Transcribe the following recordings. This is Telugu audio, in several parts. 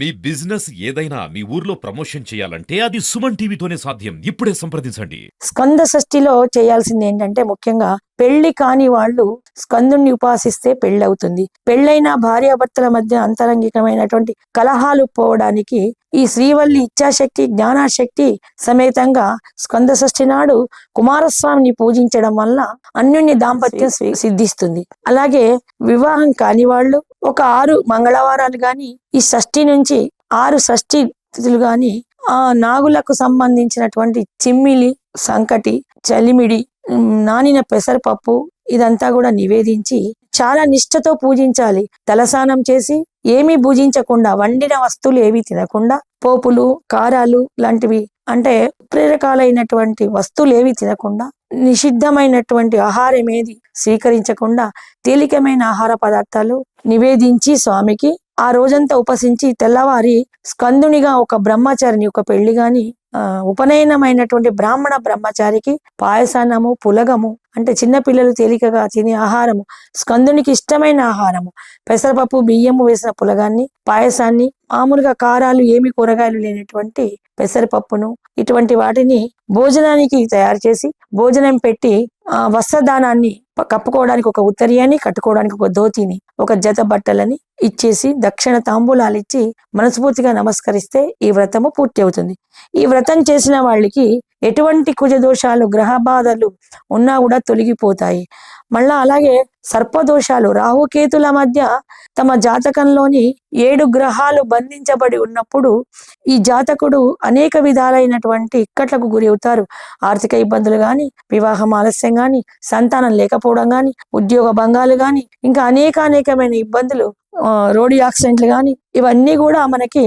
మీ బిజినెస్ ఏదైనా మీ ఊర్లో ప్రమోషన్ చేయాలంటే అది సుమన్ టీవీతోనే సాధ్యం. ఇప్పుడే సంప్రదించండి. స్కంద షష్ఠిలో చేయాల్సింది ఏంటంటే ముఖ్యంగా పెళ్ళి కాని వాళ్ళు స్కందుణ్ణి ఉపాసిస్తే పెళ్ళి అవుతుంది పెళ్ళైన భార్యాభర్తల మధ్య అంతరంగికమైనటువంటి కలహాలు పోవడానికి ఈ శ్రీవల్లి ఇచ్ఛాశక్తి జ్ఞానాశక్తి సమేతంగా స్కంద షష్ఠి నాడు కుమారస్వామిని పూజించడం వల్ల అన్యుని దాంపత్యం సి- సిద్ధిస్తుంది. అలాగే వివాహం కాని వాళ్ళు ఒక ఆరు మంగళవారాలు గాని ఈ షష్ఠి నుంచి ఆరు షష్ఠి తిథులు గాని ఆ నాగులకు సంబంధించినటువంటి చిమ్మిలి సంకటి చలిమిడి నానిన పెసరపప్పు ఇదంతా కూడా నివేదించి చాలా నిష్ఠతో పూజించాలి. తలస్నానం చేసి ఏమీ భుజించకుండా వండిన వస్తువులు ఏవి తినకుండా పోపులు కారాలు లాంటివి అంటే ప్రేరకాలైనటువంటి వస్తువులు ఏవి తినకుండా నిషిద్ధమైనటువంటి ఆహారం ఏది స్వీకరించకుండా తేలికమైన ఆహార పదార్థాలు నివేదించి స్వామికి ఆ రోజంతా ఉపసించి తెల్లవారి స్కందునిగా ఒక బ్రహ్మచారిని ఒక పెళ్ళి గాని ఉపనయనమైనటువంటి బ్రాహ్మణ బ్రహ్మచారికి పాయసానము పులగము అంటే చిన్న పిల్లలు తేలికగా తినే ఆహారము స్కందునికి ఇష్టమైన ఆహారము. పెసరపప్పు బియ్యము వేసిన పులగాన్ని పాయసాన్ని మామూలుగా కారాలు ఏమి కూరగాయలు లేనటువంటి పెసరపప్పును ఇటువంటి వాటిని భోజనానికి తయారు చేసి భోజనం పెట్టి వస్త్రదానాన్ని కప్పుకోవడానికి ఒక ఉత్తరీయాన్ని కట్టుకోవడానికి ఒక ధోతిని ఒక జత బట్టలని ఇచ్చేసి దక్షిణ తాంబూలాలు ఇచ్చి మనస్ఫూర్తిగా నమస్కరిస్తే ఈ వ్రతము పూర్తి అవుతుంది ఈ వ్రతం చేసిన వాళ్ళకి ఎటువంటి కుజ దోషాలు గ్రహ బాధలు ఉన్నా కూడా తొలగిపోతాయి. మళ్ళా అలాగే సర్పదోషాలు. రాహుకేతుల మధ్య తమ జాతకంలోని ఏడు గ్రహాలు బంధించబడి ఉన్నప్పుడు ఈ జాతకుడు అనేక విధాలైనటువంటి ఇక్కట్లకు గురి అవుతారు. ఆర్థిక ఇబ్బందులు గాని వివాహం ఆలస్యం గాని సంతానం లేకపోవడం గాని ఉద్యోగ భంగాలు గాని ఇంకా అనేక అనేకమైన ఇబ్బందులు రోడ్ యాక్సిడెంట్లు గాని ఇవన్నీ కూడా మనకి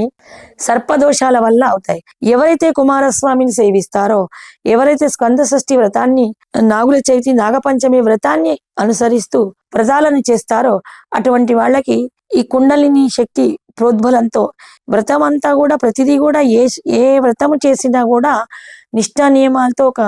సర్పదోషాల వల్ల అవుతాయి. ఎవరైతే కుమారస్వామిని సేవిస్తారో ఎవరైతే స్కంద షష్ఠి వ్రతాన్ని నాగుల చవితి నాగపంచమి వ్రతాన్ని అనుసరిస్తూ వ్రతాలను చేస్తారో అటువంటి వాళ్ళకి ఈ కుండలిని శక్తి ప్రోద్బలంతో వ్రతం అంతా కూడా ప్రతిదీ కూడా ఏ ఏ వ్రతము చేసినా కూడా నిష్ఠా నియమాలతో ఒక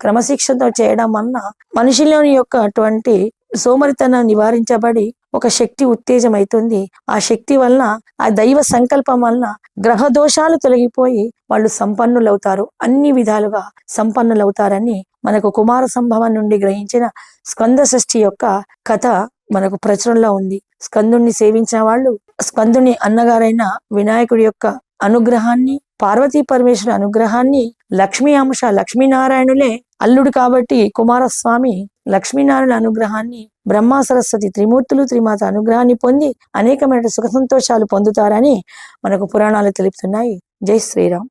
క్రమశిక్షణతో చేయడం వలన మనిషిలోని యొక్క అటువంటి సోమరితనం నివారించబడి ఒక శక్తి ఉత్తేజం అవుతుంది ఆ శక్తి వలన ఆ దైవ సంకల్పం వలన గ్రహ దోషాలు తొలగిపోయి వాళ్ళు సంపన్నులవుతారు. అన్ని విధాలుగా సంపన్నులవుతారని మనకు కుమార సంభవం నుండి గ్రహించిన స్కంద షష్ఠి యొక్క కథ మనకు ప్రచురణలో ఉంది. స్కందుణ్ణి సేవించిన వాళ్ళు స్కందుని అన్నగారైన వినాయకుడి యొక్క అనుగ్రహాన్ని పార్వతీ పరమేశ్వర అనుగ్రహాన్ని లక్ష్మీ అంశ లక్ష్మీనారాయణులే అల్లుడు కాబట్టి కుమారస్వామి లక్ష్మీనారాయణ అనుగ్రహాన్ని బ్రహ్మ సరస్వతి త్రిమూర్తులు త్రిమాత అనుగ్రహాన్ని పొంది అనేకమైన సుఖ సంతోషాలు పొందుతారని మనకు పురాణాలు తెలుపుతున్నాయి. జై శ్రీరామ్.